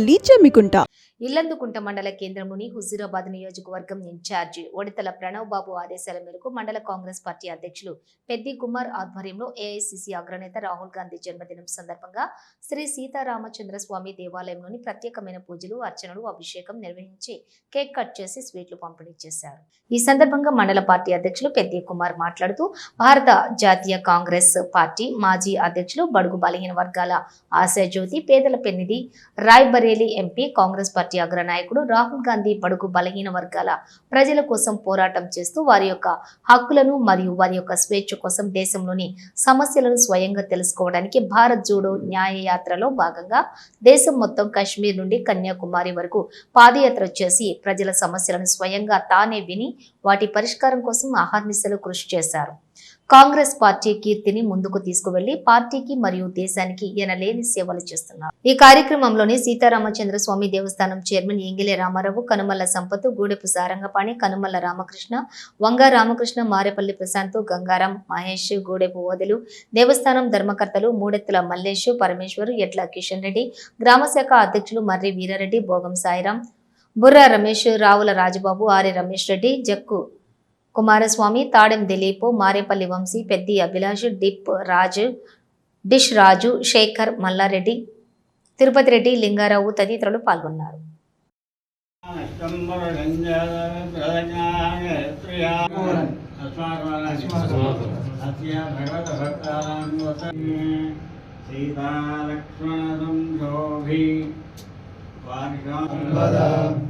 గల్లీ చెమ్మికుంట ఇల్లందుకుంట మండల కేంద్రంలోని హుజూరాబాద్ నియోజకవర్గం ఇన్ఛార్జి ఒడితల ప్రణవ్ బాబు ఆదేశాల మేరకు మండల కాంగ్రెస్ పార్టీ అధ్యక్షులు పెద్ది కుమార్ ఆధ్వర్యంలో ఏఐసిసి అగ్రనేత రాహుల్ గాంధీ జన్మదినం సందర్భంగా శ్రీ సీతారామచంద్ర స్వామి దేవాలయంలోని ప్రత్యేకమైన పూజలు అర్చనలు అభిషేకం నిర్వహించి కేక్ కట్ చేసి స్వీట్లు పంపిణీ చేశారు. ఈ సందర్భంగా మండల పార్టీ అధ్యక్షులు పెద్ది కుమార్ మాట్లాడుతూ భారత జాతీయ కాంగ్రెస్ పార్టీ మాజీ అధ్యక్షులు బడుగు బలహీన వర్గాల ఆశాజ్యోతి పేదల పెన్నిధి రాయ్బరేలీ ఎంపీ కాంగ్రెస్ పార్టీ అగ్రనాయకుడు రాహుల్ గాంధీ బడుగు బలహీన వర్గాల ప్రజల కోసం పోరాటం చేస్తూ వారి యొక్క హక్కులను మరియు వారి యొక్క స్వేచ్ఛ కోసం దేశంలోని సమస్యలను స్వయంగా తెలుసుకోవడానికి భారత్ జోడో న్యాయ యాత్రలో భాగంగా దేశం మొత్తం కాశ్మీర్ నుండి కన్యాకుమారి వరకు పాదయాత్ర చేసి ప్రజల సమస్యలను స్వయంగా తానే విని వాటి పరిష్కారం కోసం అహర్నిశలు కృషి చేశారు. కాంగ్రెస్ పార్టీ కీర్తిని ముందుకు తీసుకువెళ్ళి పార్టీకి మరియు దేశానికి ఎనలేని సేవలు చేస్తున్నారు. ఈ కార్యక్రమంలోని సీతారామచంద్ర స్వామి దేవస్థానం చైర్మన్ ఎంగిలే రామారావు కనుమల్ల సంపత్ గూడెపు సారంగపాణి కనుమల్ల రామకృష్ణ వంగ రామకృష్ణ మారేపల్లి ప్రశాంత్ గంగారాం మహేష్ గూడెపు ఓదెలు దేవస్థానం ధర్మకర్తలు మూడెత్తుల మల్లేష్ పరమేశ్వర్ ఎట్ల కిషన్ రెడ్డి గ్రామశాఖ అధ్యక్షులు మర్రి వీరారెడ్డి భోగం సాయిరాం బుర్రా రమేష్ రావుల రాజబాబు ఆర్య రమేష్ రెడ్డి జక్కు కుమారస్వామి తాడెం దిలీప్ మారేపల్లి వంశీ పెద్ది అభిలాష్ డిప్ రాజు డిష్ రాజు శేఖర్ మల్లారెడ్డి తిరుపతి రెడ్డి లింగారావు తదితరులు పాల్గొన్నారు. సీతాలక్ష్మణసంశోభి లోకాభిరామ